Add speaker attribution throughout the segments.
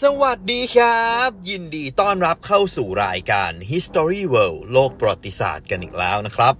Speaker 1: สวัสดีครับ ยินดีต้อนรับเข้าสู่รายการ History World โลกประวัติศาสตร์กันอีกแล้วนะครับ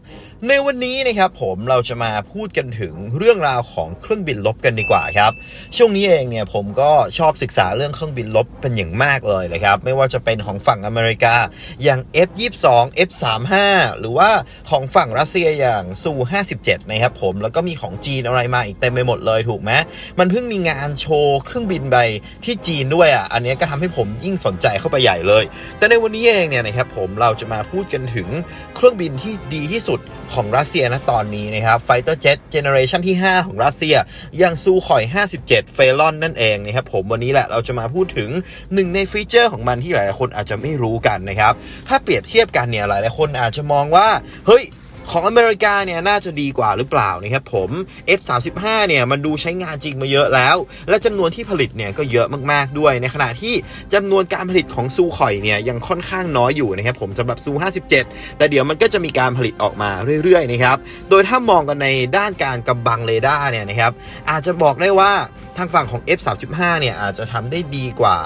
Speaker 1: ในวันนี้นะครับผมเราจะมาพูดกันถึงเรื่องราวของเครื่องบินลบกันดีกว่าครับ ช่วงนี้เองเนี่ยผมก็ชอบศึกษาเรื่องเครื่องบินลบเป็นอย่างมากเลยนะครับ ไม่ว่าจะเป็นของฝั่งอเมริกาอย่าง F22 F35 หรือว่าของฝั่งรัสเซียอย่างซู57นะครับผมแล้วก็มีของจีนอะไรมาอีกเต็มไปหมดเลยถูกไหมมันเพิ่งมีงานโชว์เครื่องบินไปที่จีนด้วยอะอันนี้ก็ทำให้ผมยิ่งสนใจเข้าไปใหญ่เลย แต่ในวันนี้เองเนี่ยนะครับผมเราจะมาพูดกันถึงเครื่องบินที่ดีที่สุดของรัสเซียนะตอนนี้นะครับ Fighter Jet Generation ที่ 5 ของรัสเซียย่างซูคอย 57 เฟลอนนั่นเองนะครับผมวันนี้แหละเราจะมาพูดถึงหนึ่งในฟีเจอร์ของมันที่หลายๆคนอาจจะไม่รู้กันนะครับ ถ้าเปรียบเทียบกันเนี่ยหลายๆคนอาจจะมองว่าเฮ้ย ของอเมริกาเนี่ยน่าจะดีกว่าหรือเปล่านะครับผม F35 เนี่ยมันดูใช้งานจริงมาเยอะแล้ว และจำนวนที่ผลิตเนี่ยก็เยอะมากๆด้วย ในขณะที่จำนวนการผลิตของซูคอยเนี่ยยังค่อนข้างน้อยอยู่นะครับผมสำหรับซู57 แต่เดี๋ยวมันก็จะมีการผลิตออกมาเรื่อยๆนะครับ โดยถ้ามองกันในด้านการกำบังเรดาร์เนี่ยนะครับอาจจะบอกได้ว่าทางฝั่งของ F35 เนี่ยอาจจะทำได้ดีกว่า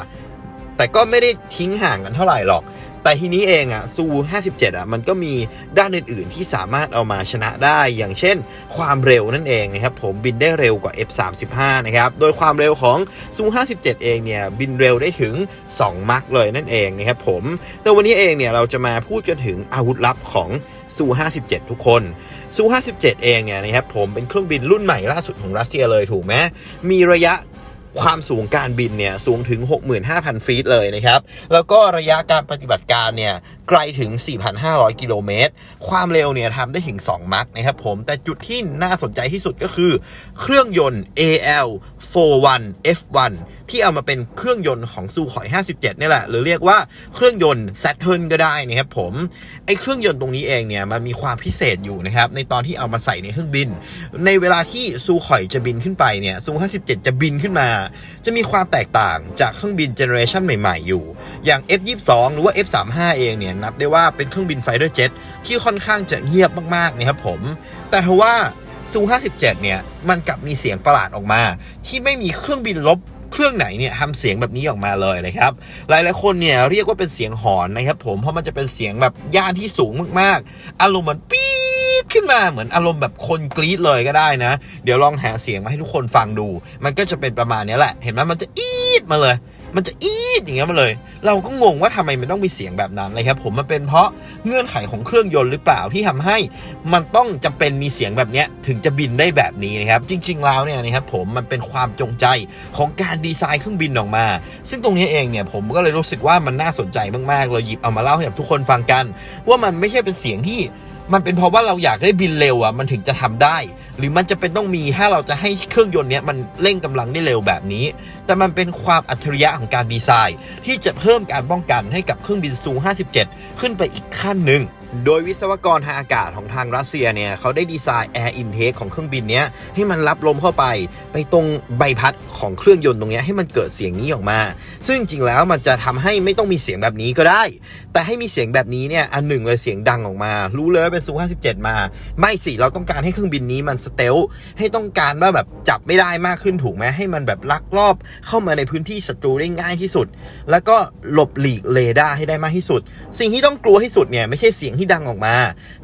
Speaker 1: แต่ก็ไม่ได้ทิ้งห่างกันเท่าไหร่หรอก แต่ทีนี้เองอะซู57อะมันก็มีด้านอื่นๆ ที่สามารถเอามาชนะได้ อย่างเช่น ความเร็วนั่นเองนะครับผมบินได้เร็วกว่า F35 นะครับโดยความเร็วของซู57เองเนี่ยบินเร็วได้ถึง 2 มัคเลยนั่นเองนะครับผมแต่วันนี้เองเนี่ยเราจะมาพูดกันถึงอาวุธลับของซู57 ทุกคนซู57เองเนี่ยนะครับผมเป็นเครื่องบินรุ่นใหม่ล่าสุดของรัสเซียเลยถูกไหมมีระยะ ความสูงการบินเนี่ยสูงถึง 65,000 ฟีตเลยนะครับ แล้วก็ระยะการปฏิบัติการเนี่ยไกลถึง 4,500 กิโลเมตร ความเร็วเนี่ยทำได้ถึง 2 มัคนะครับผม แต่จุดที่น่าสนใจที่สุดก็คือ เครื่องยนต์ AL 41 F1 ที่เอามาเป็นเครื่องยนต์ของซูขอย57นี่แหละ หรือเรียกว่าเครื่องยนต์ Saturn ก็ได้นะครับผม ไอเครื่องยนต์ตรงนี้เองเนี่ยมันมีความพิเศษอยู่นะครับในตอนที่เอามาใส่ในเครื่องบิน ในเวลาที่ซูข่อยจะบินขึ้นไปเนี่ยซู57จะบินขึ้นมาจะมีความแตกต่างจากเครื่องบินเจเนอเรชันใหม่ๆ อยู่ อย่าง F22 หรือว่า F35 เองเนี่ยนับได้ว่าเป็นเครื่องบินไฟเตอร์เจ็ตที่ค่อนข้างจะเงียบมากๆนะครับผม แต่ทว่าซู57เนี่ยมันกลับมีเสียงประหลาดออกมา ที่ไม่มีเครื่องบินลบเครื่องไหนเนี่ยทำเสียงแบบนี้ออกมาเลยนะครับ หลายๆคนเนี่ยเรียกว่าเป็นเสียงหอนนะครับผมเพราะมันจะเป็นเสียงแบบย่านที่สูงมากๆอารมณ์มันปี๊ ดขึ้นมาเหมือนอารมณ์แบบคนกรี๊ดเลยก็ได้นะ เดี๋ยวลองหาเสียงมาให้ทุกคนฟังดู มันก็จะเป็นประมาณนี้แหละ เห็นไหมมันจะอีดมาเลยมันจะอีดอย่างเงี้ยมาเลย เราก็งงว่าทำไมมันต้องมีเสียงแบบนั้นเลยครับผมมันเป็นเพราะเงื่อนไขของเครื่องยนต์หรือเปล่าที่ทำให้ มันต้องจำเป็นมีเสียงแบบเนี้ยถึงจะบินได้แบบนี้นะครับ จริง ๆ แล้วเนี่ยนะครับผมมันเป็นความจงใจของการดีไซน์เครื่องบินออกมา ซึ่งตรงนี้เองเนี่ยผมก็เลยรู้สึกว่ามันน่าสนใจมากๆเลยหยิบเอามาเล่าให้กับทุกคนฟังกัน ว่ามันไม่ใช่เป็นเสียงที่ มันเป็นเพราะว่าเราอยากได้บินเร็วอะมันถึงจะทำได้ หรือมันจะเป็นต้องมีถ้าเราจะให้เครื่องยนต์เนี้ยมันเร่งกำลังได้เร็วแบบนี้ แต่มันเป็นความอัจฉริยะของการดีไซน์ ที่จะเพิ่มการป้องกันให้กับเครื่องบินซู57 ขึ้นไปอีกขั้นหนึ่ง โดยวิศวกรทางอากาศของทางรัสเซียเนี่ยเขาได้ดีไซน์ Air Intake ของเครื่องบินเนี้ยให้มันรับลมเข้าไป ไปตรงใบพัดของเครื่องยนต์ตรงเนี้ยให้มันเกิดเสียงนี้ออกมา ซึ่งจริงแล้วมันจะทำให้ไม่ต้องมีเสียงแบบนี้ก็ได้ แต่ให้มีเสียงแบบนี้เนี่ยอันหนึ่งเลยเสียงดังออกมา รู้เลยเป็นซู57 มา ไม่สิเราต้องการให้เครื่องบินนี้มันสเตลให้ต้องการว่าแบบจับไม่ได้มากขึ้นถูกไหมให้มันแบบลักลอบเข้ามาในพื้นที่ศัตรูได้ง่ายที่สุด แล้วก็หลบหลีกเรดาร์ให้ได้มากที่สุด สิ่งที่ต้องกลัวที่สุดเนี่ยไม่ใช่เสียงที่ดังออกมา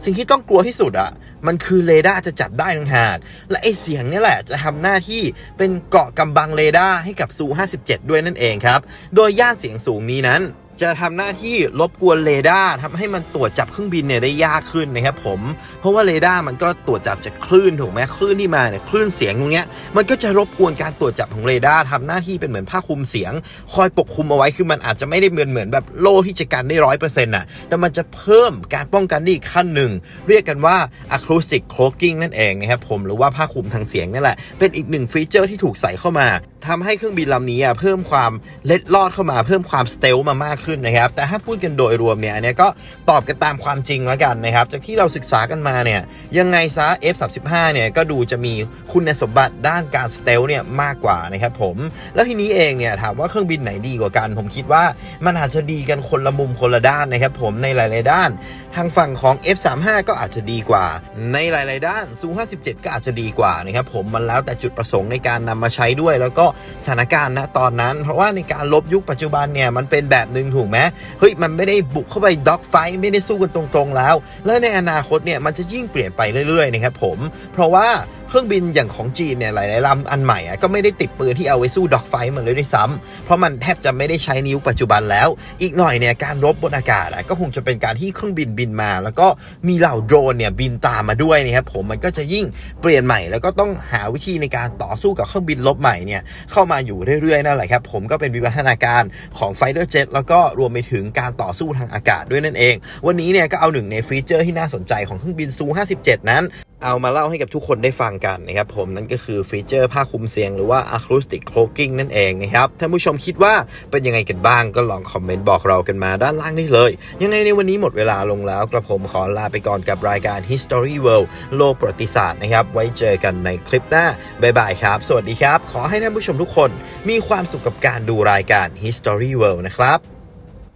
Speaker 1: สิ่งที่ต้องกลัวที่สุดอะมันคือเรดาร์จะจับได้ต่างหาก และไอเสียงนี่แหละจะทำหน้าที่เป็นเกาะกำบังเรดาร์ให้กับซู57 ด้วยนั่นเองครับ โดยย่านเสียงสูงนี้นั้น จะทำหน้าที่รบกวนเรดาร์ทำให้มันตรวจจับเครื่องบินเนี่ยได้ยากขึ้นนะครับผม เพราะว่าเรดาร์มันก็ตรวจจับจากคลื่นถูกไหมคลื่นที่มาเนี่ยคลื่นเสียงตรงเนี้ยมันก็จะรบกวนการตรวจจับของเรดาร์ทำหน้าที่เป็นเหมือนผ้าคลุมเสียง คอยปกคลุมเอาไว้คือมันอาจจะไม่ได้เหมือนเหมือนแบบโล่ที่จะกันได้ร้อยเปอร์เซ็นต์่ะแต่มันจะเพิ่มการป้องกันได้อีกขั้นหนึ่งเรียกกันว่า acoustic cloaking นั่นเองนะครับผมหรือว่าผ้าคลุมทางเสียงนั่นแหละเป็นอีกหนึ่งฟีเจอร์ที่ถูกใส่เข้ามา ทำให้เครื่องบินลำนี้อะเพิ่มความเล็ดลอดเข้ามาเพิ่มความสเตลมามากขึ้นนะครับ แต่ถ้าพูดกันโดยรวมเนี่ยอันนี้ก็ตอบกันตามความจริงแล้วกันนะครับ จากที่เราศึกษากันมาเนี่ยยังไงซะ F35 เนี่ยก็ดูจะมีคุณสมบัติด้านการสเตลเนี่ยมากกว่านะครับผมแล้วทีนี้เองเนี่ยถามว่าเครื่องบินไหนดีกว่ากัน ผมคิดว่ามันอาจจะดีกันคนละมุมคนละด้านนะครับผมในหลายๆด้าน ทางฝั่งของ F35 ก็อาจจะดีกว่า ในหลาย ๆ ด้านซู57ก็อาจจะดีกว่านะครับผมมันแล้วแต่จุดประสงค์ในการนำมาใช้ด้วย แล้วก็สถานการณ์ณตอนนั้น เพราะว่าในการลบยุคปัจจุบันเนี่ยมันเป็นแบบหนึ่งถูกไหมเฮ้ยมันไม่ได้บุกเข้าไปด็อกไฟไม่ได้สู้กันตรงๆแล้ว และในอนาคตเนี่ยมันจะยิ่งเปลี่ยนไปเรื่อยๆนะครับผม เพราะว่า ครื่องบินอย่างของจีนเนี่ยหลายๆลำอันใหม่อะก็ไม่ได้ติดปืนที่เอาไว้สู้ด็อกไฟมันเลยด้วยซ้ำเพราะมันแทบจะไม่ได้ใช้นิ้วปัจจุบันแล้ว อีกหน่อยเนี่ยการรบบนอากาศอะก็คงจะเป็นการที่เครื่องบินบินมา แล้วก็มีเหล่าโดรนเนี่ยบินตามมาด้วยนะครับผมมันก็จะยิ่งเปลี่ยนใหม่ แล้วก็ต้องหาวิธีในการต่อสู้กับเครื่องบินลบใหม่เนี่ยเข้ามาอยู่เรื่อยๆนั่นแหละครับผมก็เป็นวิวัฒนาการของไฟเดอร์เจ็ตแล้วก็รวมไปถึงการต่อสู้ทางอากาศด้วยนั่นเอง วันนี้เนี่ยก็เอาหนึ่งในฟีเจอร์ที่น่าสนใจของเครื่องบินซู57 นั้น เอามาเล่าให้กับทุกคนได้ฟังกันนะครับผมนั่นก็คือฟีเจอร์ผ้าคลุมเสียงหรือว่า acoustic cloaking นั่นเองนะครับท่านผู้ชมคิดว่าเป็นยังไงกันบ้างก็ลองคอมเมนต์บอกเรากันมาด้านล่างได้เลย ยังไงในวันนี้หมดเวลาลงแล้วกระผมขอลาไปก่อนกับรายการ History World โลกประวัติศาสตร์นะครับไว้เจอกันในคลิปหน้าบ๊ายบายครับ สวัสดีครับ ขอให้ท่านผู้ชมทุกคน มีความสุขกับการดูรายการ History World นะครับ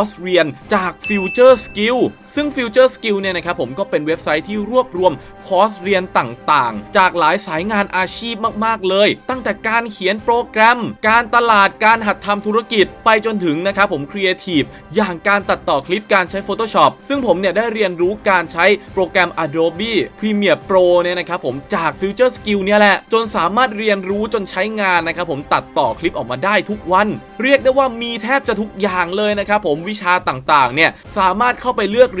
Speaker 2: ์สเรียนจาก Future Skill ซึ่ง Future Skill เนี่ยนะครับผมก็เป็นเว็บไซต์ที่รวบรวมคอร์สเรียนต่างๆ จากหลายสายงานอาชีพมากๆเลย ตั้งแต่การเขียนโปรแกรม การตลาดการหัดทำธุรกิจ ไปจนถึงนะครับผมครีเอทีฟอย่างการตัดต่อคลิปการใช้ Photoshop ซึ่งผมเนี่ยได้เรียนรู้การใช้โปรแกรม Adobe Premiere Pro เนี่ยนะครับผมจาก Future Skill เนี่ยแหละ จนสามารถเรียนรู้จนใช้งานนะครับผมตัดต่อคลิปออกมาได้ทุกวัน เรียกได้ว่ามีแทบจะทุกอย่างเลยนะครับผมวิชาต่างๆเนี่ยสามารถเข้าไปเลือกเ